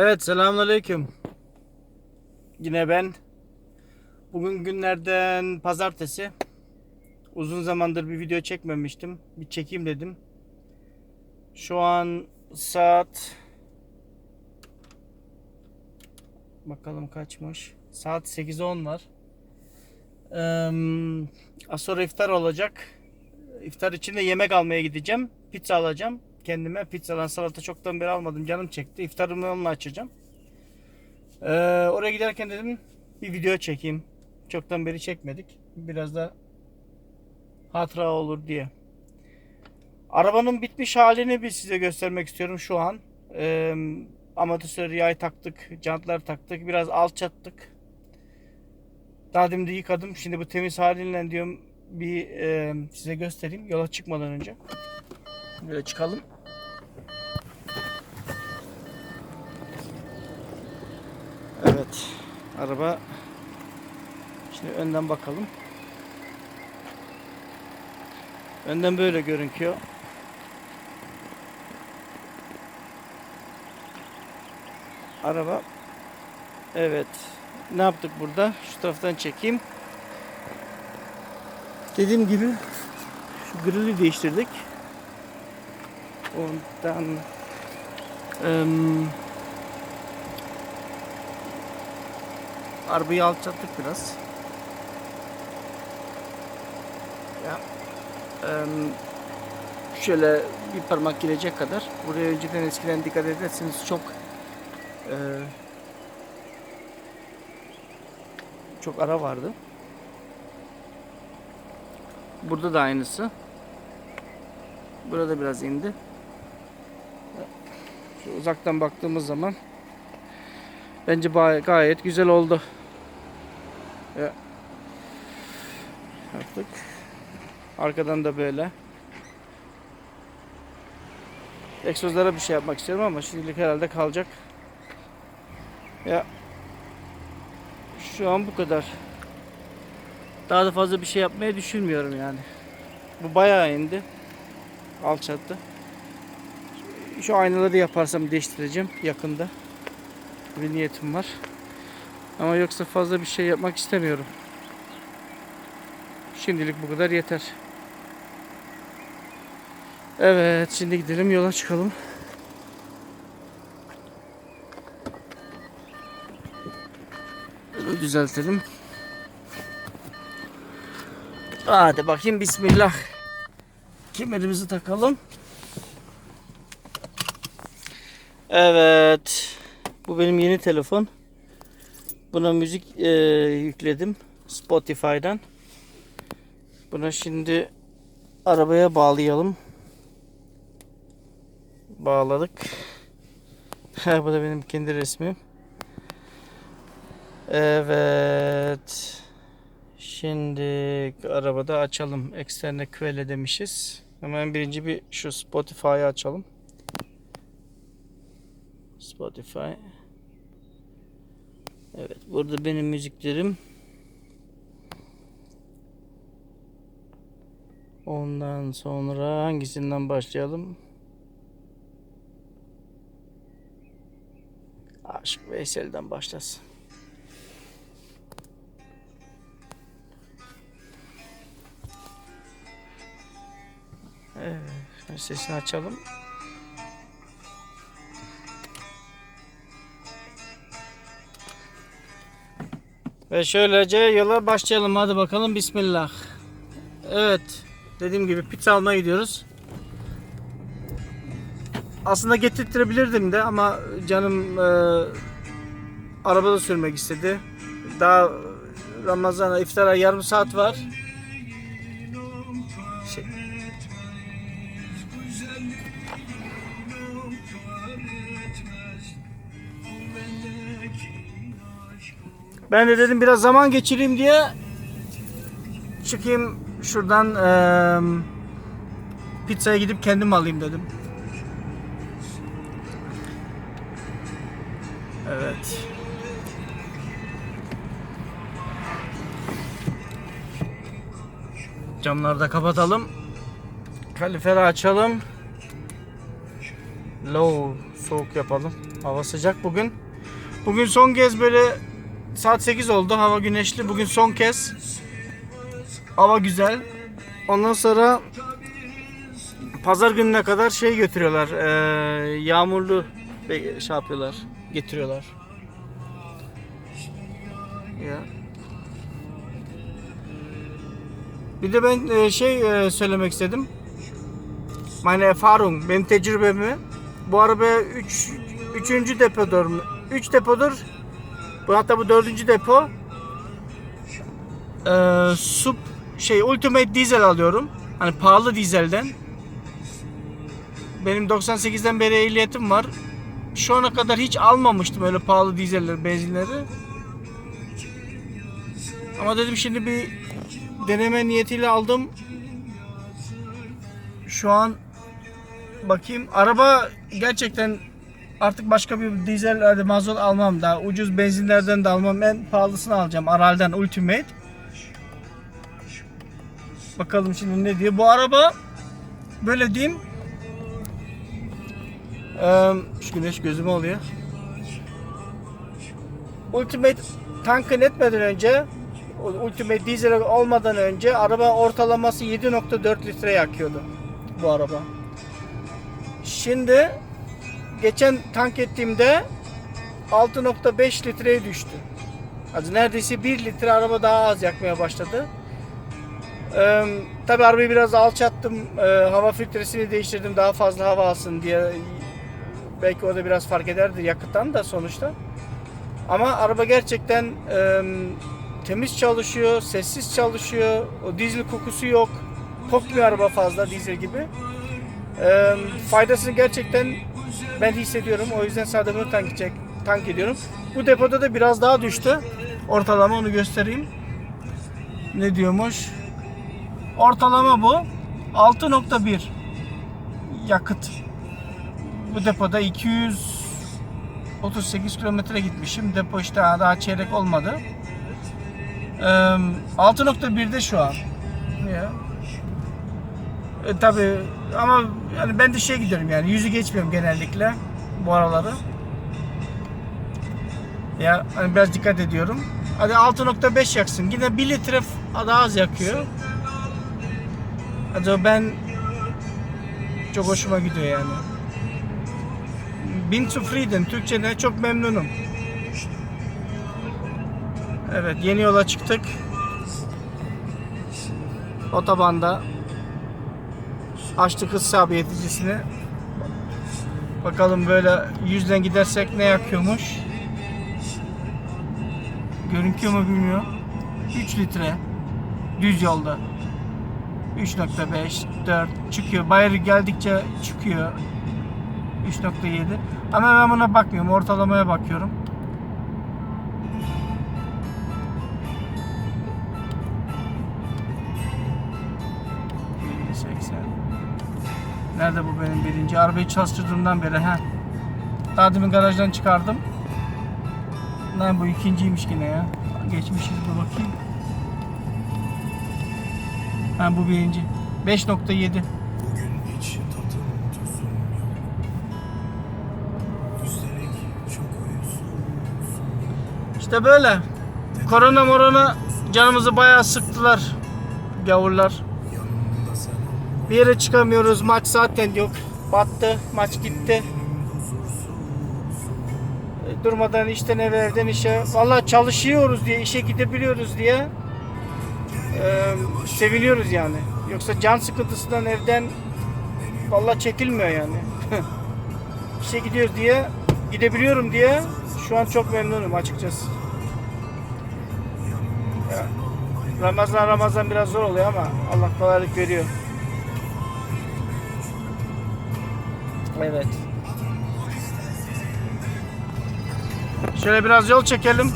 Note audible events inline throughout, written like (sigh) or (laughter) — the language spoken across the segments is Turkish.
Evet selamünaleyküm. Yine ben. Bugün günlerden pazartesi. Uzun zamandır bir video çekmemiştim. Bir çekeyim dedim. Şu an saat bakalım kaçmış. Saat 8'e 10 var. Ee, az sonra iftar olacak. İftar için de yemek almaya gideceğim. Pizza alacağım kendime. Pizzadan salata çoktan beri almadım. Canım çekti. İftarımı onunla açacağım. Ee, oraya giderken dedim bir video çekeyim. Çoktan beri çekmedik. Biraz da hatıra olur diye. Arabanın bitmiş halini bir size göstermek istiyorum şu an. Ee, amatör yay taktık, jantlar taktık, biraz alçattık. Daha demin de yıkadım. Şimdi bu temiz haliyle diyorum bir e, size göstereyim yola çıkmadan önce. Böyle çıkalım. Evet. Araba Şimdi önden bakalım. Önden böyle görünüyor. Araba Evet. Ne yaptık burada? Şu taraftan çekeyim. Dediğim gibi şu grili değiştirdik. Ondan em, arabayı alçalttık biraz. Ya şöyle bir parmak girecek kadar. Buraya önceden eskiden dikkat ederseniz çok e, çok ara vardı. Burada da aynısı. Burada biraz indi. Şu uzaktan baktığımız zaman bence gayet güzel oldu. Ya. Artık arkadan da böyle. Egzozlara bir şey yapmak istiyorum ama şimdilik herhalde kalacak. Ya şu an bu kadar. Daha da fazla bir şey yapmaya düşünmüyorum yani. Bu bayağı indi. Alçattı. Şu aynaları yaparsam değiştireceğim yakında. Bir niyetim var. Ama yoksa fazla bir şey yapmak istemiyorum. Şimdilik bu kadar yeter. Evet, şimdi gidelim yola çıkalım. Böyle düzeltelim. Hadi bakayım bismillah. Kemerimizi takalım. Evet. Bu benim yeni telefon. Buna müzik e, yükledim Spotify'dan. Buna şimdi arabaya bağlayalım. Bağladık. (laughs) Bu da benim kendi resmim. Evet. Şimdi arabada açalım. Eksterne küvele demişiz. Hemen birinci bir şu Spotify'ı açalım. Spotify. Evet burada benim müziklerim. Ondan sonra hangisinden başlayalım? Aşk Veysel'den başlasın. Evet, sesini açalım. Ve şöylece yola başlayalım. Hadi bakalım. Bismillah. Evet. Dediğim gibi pizza almaya gidiyoruz. Aslında getirtirebilirdim de ama canım e, arabada sürmek istedi. Daha Ramazan'a iftara yarım saat var. Şey, Ben de dedim biraz zaman geçireyim diye çıkayım şuradan eee pizzaya gidip kendim alayım dedim. Evet. Camları da kapatalım. Kaliferi açalım. Low soğuk yapalım. Hava sıcak bugün. Bugün son kez böyle saat 8 oldu. Hava güneşli. Bugün son kez. Hava güzel. Ondan sonra pazar gününe kadar şey götürüyorlar. eee, yağmurlu şey yapıyorlar. Getiriyorlar. Ya. Bir de ben e, şey e, söylemek istedim. Meine Erfahrung, benim tecrübemi. Bu arabaya 3 üç, 3. depodur. 3 depodur. Bu hatta bu 4. depo. Ee, sub şey Ultimate dizel alıyorum. Hani pahalı dizelden. Benim 98'den beri ehliyetim var. Şu ana kadar hiç almamıştım öyle pahalı dizeller, benzinleri. Ama dedim şimdi bir deneme niyetiyle aldım. Şu an bakayım. Araba gerçekten artık başka bir dizel mazot almam daha ucuz benzinlerden de almam. En pahalısını alacağım. Aral'den Ultimate. Bakalım şimdi ne diyor. Bu araba böyle diyeyim. Şu güneş gözüme oluyor. Ultimate tankın etmeden önce Ultimate dizel olmadan önce araba ortalaması 7.4 litre yakıyordu bu araba. Şimdi geçen tank ettiğimde 6.5 litreye düştü. Hadi neredeyse 1 litre araba daha az yakmaya başladı. Ee, Tabi arabayı biraz alçattım. Ee, hava filtresini değiştirdim daha fazla hava alsın diye. Belki o da biraz fark ederdi yakıttan da sonuçta. Ama araba gerçekten e, temiz çalışıyor, sessiz çalışıyor. O dizel kokusu yok. Kokmuyor araba fazla dizel gibi. E, faydasını gerçekten ben hissediyorum. O yüzden sadece bunu tank, edecek, tank ediyorum. Bu depoda da biraz daha düştü. Ortalama onu göstereyim. Ne diyormuş? Ortalama bu. 6.1 yakıt. Bu depoda 238 kilometre gitmişim. Depo işte daha, çeyrek olmadı. Ee, 6.1'de şu an. Ya. E, tabi ama yani ben de şey gidiyorum yani yüzü geçmiyorum genellikle bu araları. Ya hani biraz dikkat ediyorum. Hadi 6.5 yaksın. Yine 1 litre daha az yakıyor. Hadi ben çok hoşuma gidiyor yani. Bin zufrieden. Türkçe'de çok memnunum. Evet yeni yola çıktık. Otobanda açtık hız sabiticisini. Bakalım böyle yüzden gidersek ne yakıyormuş. Görünüyor mu bilmiyorum. 3 litre düz yolda. 3.5 4 çıkıyor. Bayır geldikçe çıkıyor. 3.7 ama ben buna bakmıyorum. Ortalamaya bakıyorum. Nerede bu benim birinci? Arabayı çalıştırdığımdan beri. ha. Daha demin garajdan çıkardım. Lan bu ikinciymiş yine ya. Geçmişiz bir bakayım. Ha bu birinci. 5.7. Bugün hiç tadım tuzum yok. Üstelik çok uyusun. İşte böyle. Korona morona canımızı bayağı sıktılar. Gavurlar. Bir yere çıkamıyoruz. Maç zaten yok. Battı. Maç gitti. E, Durmadan işten eve evden işe. Valla çalışıyoruz diye, işe gidebiliyoruz diye e, seviniyoruz yani. Yoksa can sıkıntısından evden valla çekilmiyor yani. (laughs) işe gidiyoruz diye, gidebiliyorum diye şu an çok memnunum açıkçası. Ya, Ramazan Ramazan biraz zor oluyor ama Allah kolaylık veriyor. Evet. Şöyle biraz yol çekelim.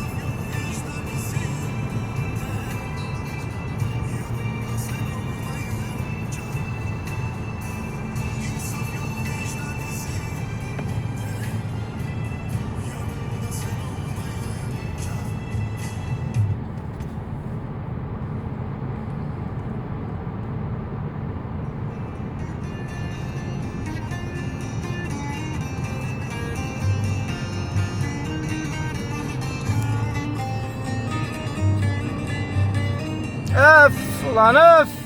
Ulan öf.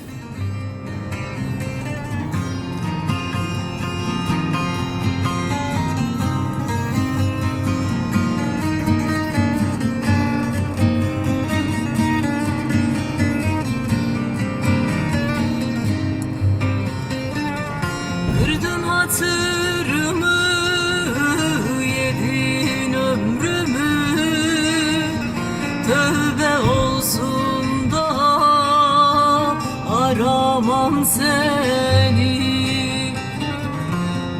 Seni.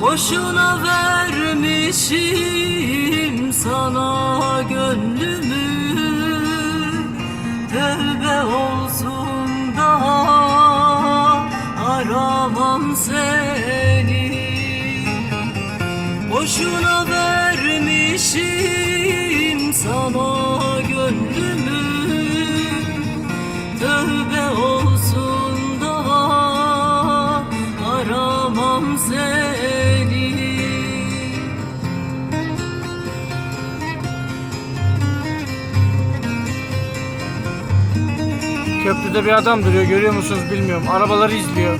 Boşuna vermişim sana gönlümü. Tövbe olsun da aramam seni. Boşuna vermişim sana Köprüde bir adam duruyor görüyor musunuz bilmiyorum. Arabaları izliyor.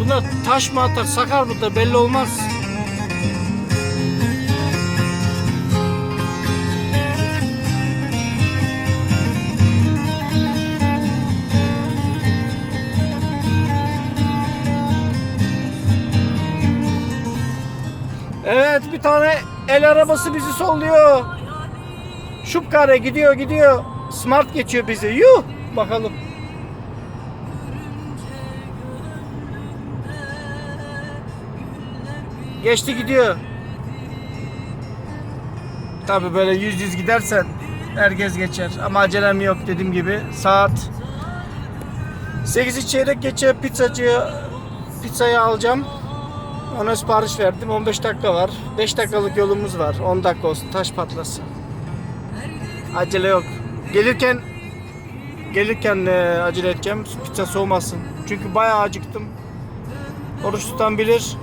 Bunlar taş mı atar sakar mı da belli olmaz. Evet bir tane el arabası bizi solluyor. Şupkare gidiyor gidiyor. Smart geçiyor bizi. Yuh bakalım. Geçti gidiyor. Tabi böyle yüz yüz gidersen herkes geçer. Ama acelem yok dediğim gibi. Saat 8'i çeyrek geçe pizzacıya pizzayı alacağım. Ona sipariş verdim. 15 dakika var. 5 dakikalık yolumuz var. 10 dakika olsun. Taş patlasın. Acele yok. Gelirken gelirken e, acele edeceğim. Pizza soğumasın. Çünkü bayağı acıktım. Oruç tutan bilir.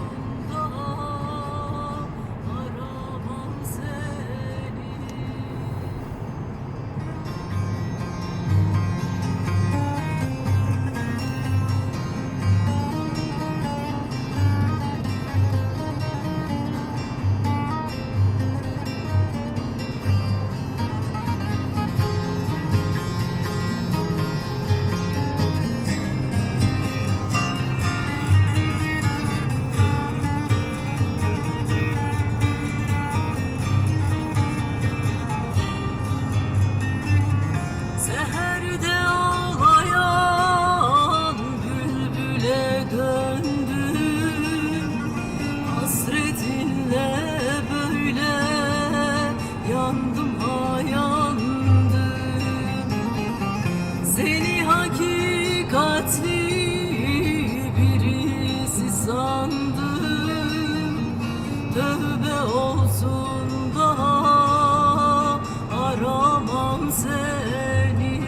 Aramam seni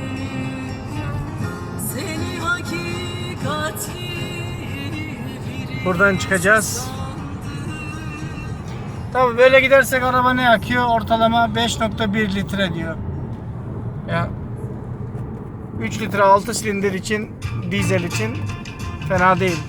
Seni hakikatli Buradan çıkacağız. Tabii böyle gidersek araba ne yakıyor? Ortalama 5.1 litre diyor. Ya 3 litre 6 silindir için dizel için fena değil.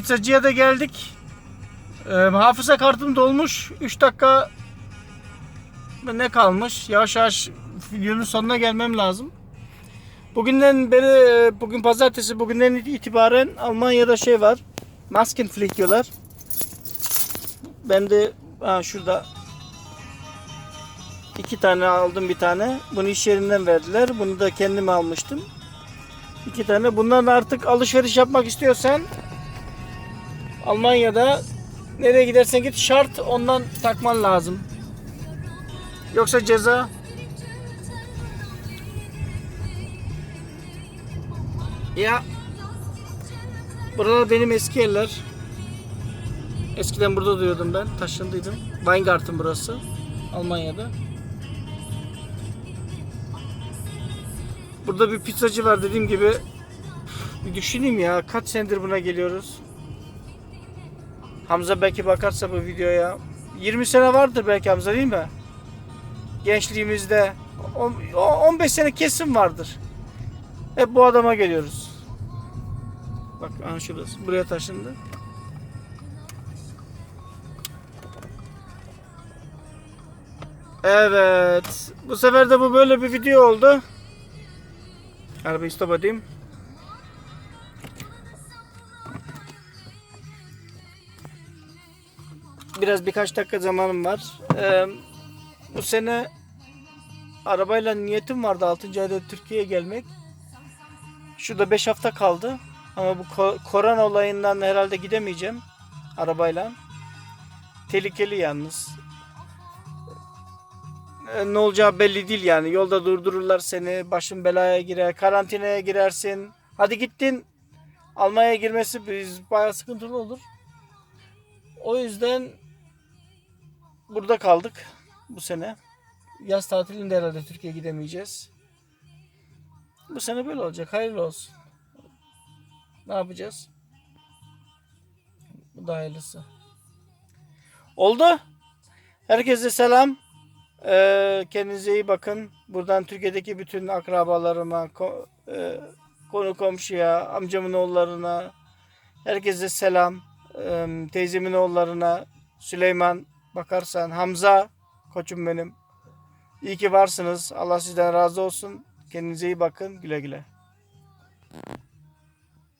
Pizzacıya da geldik. Ee, hafıza kartım dolmuş. 3 dakika ne kalmış? Yavaş yavaş videonun sonuna gelmem lazım. Bugünden beri, bugün pazartesi, bugünden itibaren Almanya'da şey var. Maskenpflicht diyorlar. Ben de ha, şurada iki tane aldım bir tane. Bunu iş yerinden verdiler. Bunu da kendim almıştım. İki tane. Bundan artık alışveriş yapmak istiyorsan Almanya'da nereye gidersen git şart ondan takman lazım. Yoksa ceza. Ya Buralar benim eski yerler. Eskiden burada duruyordum ben. Taşındıydım. Weingarten burası. Almanya'da. Burada bir pizzacı var dediğim gibi. Bir düşüneyim ya. Kaç senedir buna geliyoruz. Hamza belki bakarsa bu videoya. 20 sene vardır belki Hamza değil mi? Gençliğimizde. On- o- 15 sene kesin vardır. Hep bu adama geliyoruz. Bak aha şurası. Buraya taşındı. Evet. Bu sefer de bu böyle bir video oldu. Arabayı stop edeyim. Biraz birkaç dakika zamanım var. Ee, bu sene arabayla niyetim vardı 6. ayda Türkiye'ye gelmek. Şurada 5 hafta kaldı. Ama bu ko- korona olayından herhalde gidemeyeceğim arabayla. Tehlikeli yalnız. Ee, Ne olacağı belli değil yani. Yolda durdururlar seni. Başın belaya girer. Karantinaya girersin. Hadi gittin. Almanya'ya girmesi biz bayağı sıkıntılı olur. O yüzden burada kaldık bu sene. Yaz tatilinde herhalde Türkiye'ye gidemeyeceğiz. Bu sene böyle olacak. Hayırlı olsun. Ne yapacağız? Bu da hayırlısı. Oldu. Herkese selam. Ee, kendinize iyi bakın. Buradan Türkiye'deki bütün akrabalarıma, ko- e, konu komşuya, amcamın oğullarına, herkese selam. Ee, teyzemin oğullarına, Süleyman, bakarsan, Hamza, koçum benim. İyi ki varsınız. Allah sizden razı olsun. Kendinize iyi bakın. Güle güle.